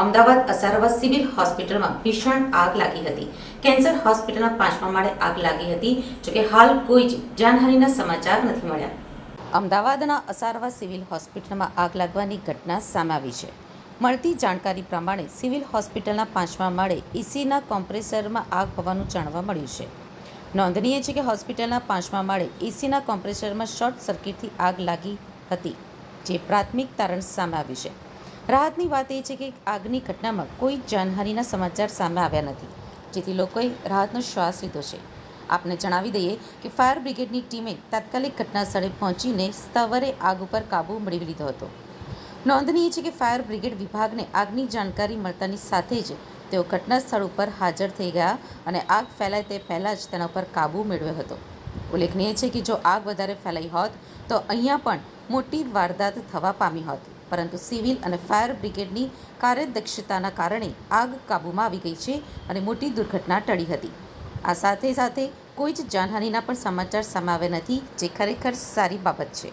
Ahmedabad Asarwa civil હોસ્પિટલમાં ભીષણ આગ લાગી હતી. કેન્સર હોસ્પિટલના પાંચમા માળે આગ લાગી હતી જોકે હાલ કોઈ જ જાનહાનિના સમાચાર નથી મળ્યા. અમદાવાદના અસારવા સિવિલ હોસ્પિટલમાં આગ લાગવાની ઘટના સામે આવી છે. મળતી જાણકારી પ્રમાણે સિવિલ હોસ્પિટલના પાંચમા માળે એસીના કોમ્પ્રેસરમાં આગ હોવાનું જાણવા મળ્યું છે. નોંધનીય છે કે હોસ્પિટલના પાંચમા માળે એસીના કોમ્પ્રેસરમાં શોર્ટ સર્કિટથી આગ લાગી હતી, જે પ્રાથમિક તારણ સામે આવ્યું છે. રાહતની વાત એ છે કે આગની ઘટનામાં કોઈ જાનહાનિના સમાચાર સામે આવ્યા નથી, જેથી લોકોએ રાહતનો શ્વાસ લીધો છે. આપને જણાવી દઈએ કે ફાયર બ્રિગેડની ટીમે તાત્કાલિક ઘટના સ્થળે પહોંચીને સ્તવરે આગ ઉપર કાબૂ મેળવી લીધો હતો. નોંધનીય છે કે ફાયર બ્રિગેડ વિભાગને આગની જાણકારી મળતાની સાથે જ તેઓ ઘટના સ્થળ ઉપર હાજર થઈ ગયા અને આગ ફેલાય તે પહેલાં જ તેના ઉપર કાબૂ મેળવ્યો હતો. ઉલ્લેખનીય છે કે જો આગ વધારે ફેલાઈ હોત તો અહીંયા પણ મોટી વારદાત થવા પામી હોત. પરંતુ સિવિલ અને ફાયર બ્રિગેડની કાર્યદક્ષતાના કારણે આગ કાબૂમાં આવી ગઈ છે અને મોટી દુર્ઘટના ટળી હતી. આ સાથે સાથે કોઈ જ જાનહાનિના પણ સમાચાર સામે આવ્યા નથી, જે ખરેખર સારી બાબત છે.